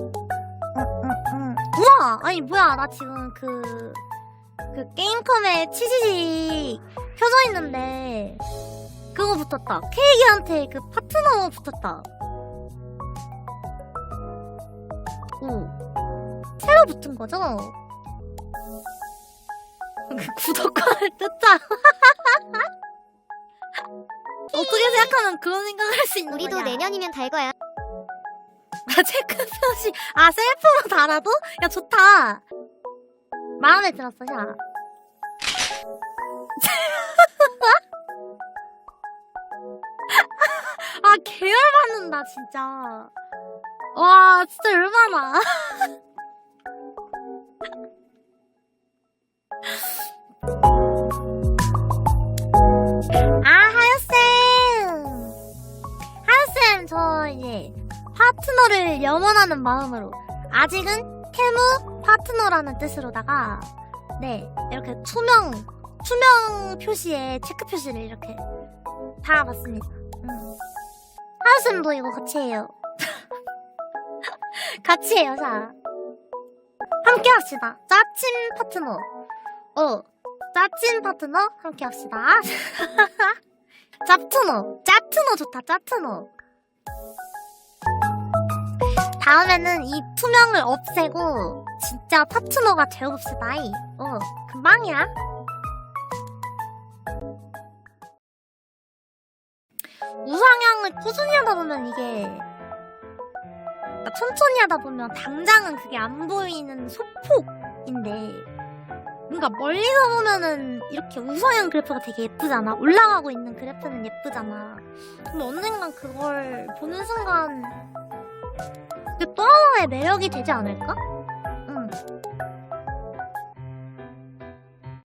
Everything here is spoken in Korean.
응. 우와! 아니, 뭐야. 나 지금 그, 그 게임컴에 치지직 켜져 있는데, 그거 붙었다. 케이크한테 그 파트너 붙었다. 오. 새로 붙은 거죠? 그 구독과를 뜯자. 어떻게 생각하면 그런 생각을 할 수 있는 우리도 거냐? 내년이면 달 거야. 아, 체크 표시. 아, 셀프로 달아도? 야, 좋다. 마음에 들었어, 야. 아, 계열 받는다, 진짜. 와, 진짜 얼마나. 아, 하여쌤. 하여쌤, 저 이제 파트너를 염원하는 마음으로 아직은 태무 파트너라는 뜻으로다가 네 이렇게 투명 투명 표시에 체크 표시를 이렇게 달아봤습니다. 음. 하우스도 이거 같이 해요. 같이 해요, 자. 함께 합시다. 짜친 파트너. 어, 짜친 파트너 함께 합시다. 짭트너, 짭트너 좋다, 짭트너. 다음에는 이 투명을 없애고 진짜 파트너가 되어봅시다. 이. 어, 금방이야. 우상향을 꾸준히 하다 보면 이게 천천히 하다 보면 당장은 그게 안 보이는 소폭인데 뭔가 멀리서 보면은 이렇게 우상향 그래프가 되게 예쁘잖아. 올라가고 있는 그래프는 예쁘잖아. 근데 언젠간 그걸 보는 순간 또 하나의 매력이 되지 않을까?